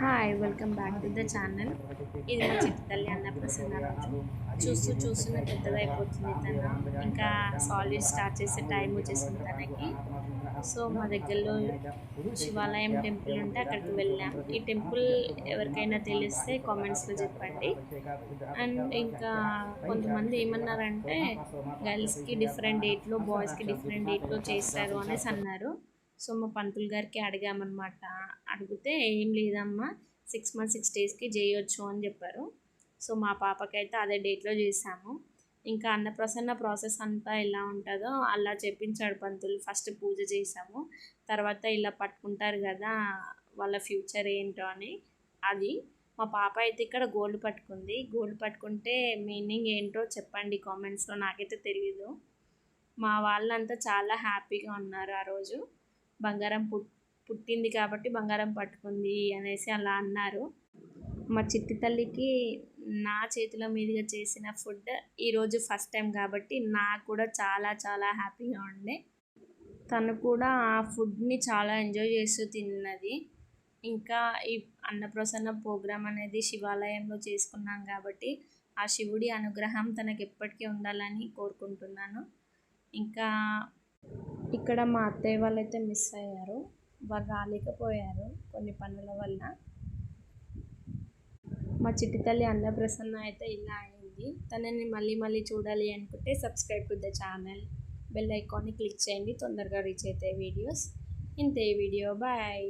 Hi welcome back to the channel ఇది మా చిట్టి తల్లి అన్నప్రసన్న రోజు. చూస్తూ చూస్తూనే పెద్దదైపోతుంది తను. ఇంకా సాలిడ్ స్టార్ట్ చేసే టైం వచ్చేసింది తనకి. సో మా దగ్గరలో శివాలయం టెంపుల్ ఉంటే అక్కడికి వెళ్ళాం. ఈ టెంపుల్ ఎవరికైనా తెలిస్తే కామెంట్స్లో చెప్పండి. అండ్ ఇంకా కొంతమంది ఏమన్నారంటే గర్ల్స్కి డిఫరెంట్ డేట్లో బాయ్స్కి డిఫరెంట్ డేట్లో చేస్తారు అనేసి అన్నారు. సో మా పంతులు గారికి అడిగామన్నమాట. అడిగితే ఏం లేదమ్మా సిక్స్ మంత్స్ సిక్స్ డేస్కి చేయొచ్చు అని చెప్పారు. సో మా పాపకైతే అదే డేట్లో చేసాము ఇంకా అన్నప్రసన్న ప్రాసెస్ అంతా ఎలా ఉంటుందో అలా చెప్పించాడు పంతులు. ఫస్ట్ పూజ చేసాము తర్వాత ఇలా పట్టుకుంటారు కదా వాళ్ళ ఫ్యూచర్ ఏంటో అని. అది. మా పాప అయితే ఇక్కడ గోల్డ్ పట్టుకుంది. గోల్డ్ పట్టుకుంటే మీనింగ్ ఏంటో చెప్పండి కామెంట్స్లో. నాకైతే తెలీదు. మా వాళ్ళంతా చాలా హ్యాపీగా ఉన్నారు ఆ రోజు. బంగారం పుట్ పుట్టింది కాబట్టి బంగారం పట్టుకుంది అనేసి అలా అన్నారు. మా చిట్టి తల్లికి నా చేతుల మీదుగా చేసిన ఫుడ్ ఈరోజు ఫస్ట్ టైం కాబట్టి నాకు కూడా చాలా చాలా హ్యాపీగా ఉండే. తను కూడా ఆ ఫుడ్ని చాలా ఎంజాయ్ చేస్తూ తిన్నది. ఇంకా ఈ అన్నప్రసన్న ప్రోగ్రాం అనేది శివాలయంలో చేసుకున్నాం కాబట్టి ఆ శివుడి అనుగ్రహం తనకి ఎప్పటికీ ఉండాలని కోరుకుంటున్నాను. ఇంకా ఇక్కడ మా అత్తయ్య వాళ్ళైతే మిస్ అయ్యారు. వాళ్ళు రాలేకపోయారు కొన్ని పనుల వల్ల. మా చిట్టి తల్లి అన్నప్రసన్న అయితే ఇలా అయింది. తనని మళ్ళీ మళ్ళీ చూడాలి అనుకుంటే subscribe to the channel bell ఐకాన్ని క్లిక్ చేయండి. తొందరగా రీచ్ అవుతాయి వీడియోస్ ఇంతే వీడియో బాయ్